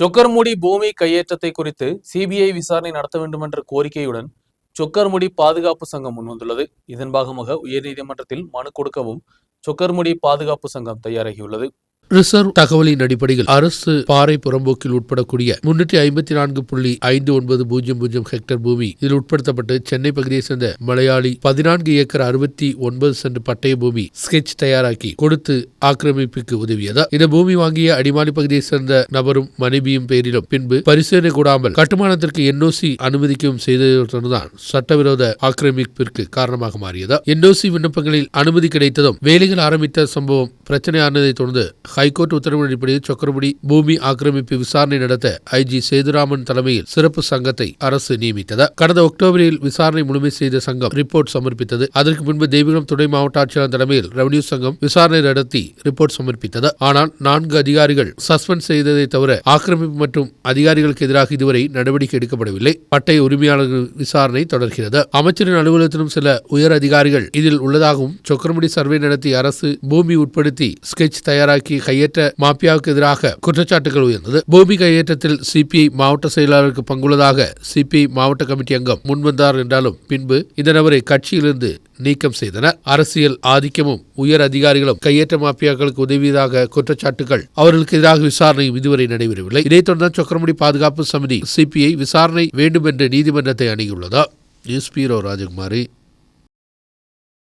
சொக்கர்முடி பூமி கையேற்றத்தை குறித்து சிபிஐ விசாரணை நடத்த வேண்டும் என்ற கோரிக்கையுடன் சொக்கர்முடி பாதுகாப்பு சங்கம் முன்வந்துள்ளது. இதன் பாகமாக உயர்நீதிமன்றத்தில் மனு கொடுக்கவும் சொக்கர்முடி பாதுகாப்பு சங்கம் தயாராகியுள்ளது. ரிசர்வ் தகவலின் அடிப்படையில் அரசு பாறை புறம்போக்கில் உட்படக்கூடிய முன்னூற்றி ஐம்பத்தி நான்கு புள்ளி ஐந்து ஒன்பது பூஜ்ஜியம் பூஜ்ஜியம் ஹெக்டர் பூமி. இதில் உட்படுத்தப்பட்டு சென்னை பகுதியை சேர்ந்த மலையாளி பதினான்கு ஏக்கர் அறுபத்தி ஒன்பது சென்ட் பட்டய பூமி ஸ்கெட்ச் தயாராக்கி கொடுத்து ஆக்கிரமிப்புக்கு உதவியதா? இந்த பூமி வாங்கிய அடிமாலி பகுதியை சேர்ந்த நபரும் மனைவியும் பேரிலும் பின்பு பரிசீலனை கூடாமல் கட்டுமானத்திற்கு என்ஓசி அனுமதிக்கும் செய்ததுடன் சட்டவிரோத ஆக்கிரமிப்பிற்கு காரணமாக மாறியதா? என்ஓசி விண்ணப்பங்களில் அனுமதி கிடைத்ததும் வேலைகள் ஆரம்பித்த சம்பவம் பிரச்சனையானதை தொடர்ந்து ஹைகோர்ட் உத்தரவின் அடிப்படையில் சொக்கரமுடி பூமி ஆக்கிரமிப்பு விசாரணை நடத்த ஐஜி சேதுராமன் தலைமையில் சிறப்பு சங்கத்தை அரசு நியமித்தது. கடந்த அக்டோபரில் விசாரணை முழுமை செய்த சங்கம் ரிப்போர்ட் சமர்ப்பித்தது. அதற்கு முன்பு தெய்வீகம் துணை மாவட்ட ஆட்சியாளர் தலைமையில் ரெவன்யூ சங்கம் விசாரணை நடத்தி ரிப்போர்ட் சமர்ப்பித்தது. ஆனால் நான்கு அதிகாரிகள் சஸ்பெண்ட் செய்ததை தவிர ஆக்கிரமிப்பு மற்றும் அதிகாரிகளுக்கு எதிராக இதுவரை நடவடிக்கை எடுக்கப்படவில்லை. பட்டய உரிமையாளர்கள் விசாரணை தொடர்கிறது. அமைச்சரின் அலுவலகத்திலும் சில உயர் அதிகாரிகள் இதில் உள்ளதாகவும் சொக்கரமுடி சர்வே நடத்தி அரசு பூமி உட்படுத்தி ஸ்கெட்ச் தயாராக்கி கையேற்ற மாபியாவுக்கு எதிராக குற்றச்சாட்டுகள் உயர்ந்தது. பூமி கையேற்றத்தில் சிபிஐ மாவட்ட செயலாளருக்கு பங்குள்ளதாக சிபிஐ மாவட்ட கமிட்டி அங்கம் முன்வந்தார் என்றாலும் பின்பு இந்த நபரை கட்சியிலிருந்து நீக்கம் செய்தனர். அரசியல் ஆதிக்கமும் உயர் அதிகாரிகளும் கையேற்ற மாபியாக்களுக்கு உதவியதாக குற்றச்சாட்டுகள் அவர்களுக்கு எதிராக விசாரணை இதுவரை நடைபெறவில்லை. இதைத் தொடர்ந்து சக்கரமுடி பாதுகாப்பு சமிதி சிபிஐ விசாரணை வேண்டும் என்று நீதிமன்றத்தை அணுகியுள்ளதா? நியூஸ் பீரோ ராஜகுமாரி.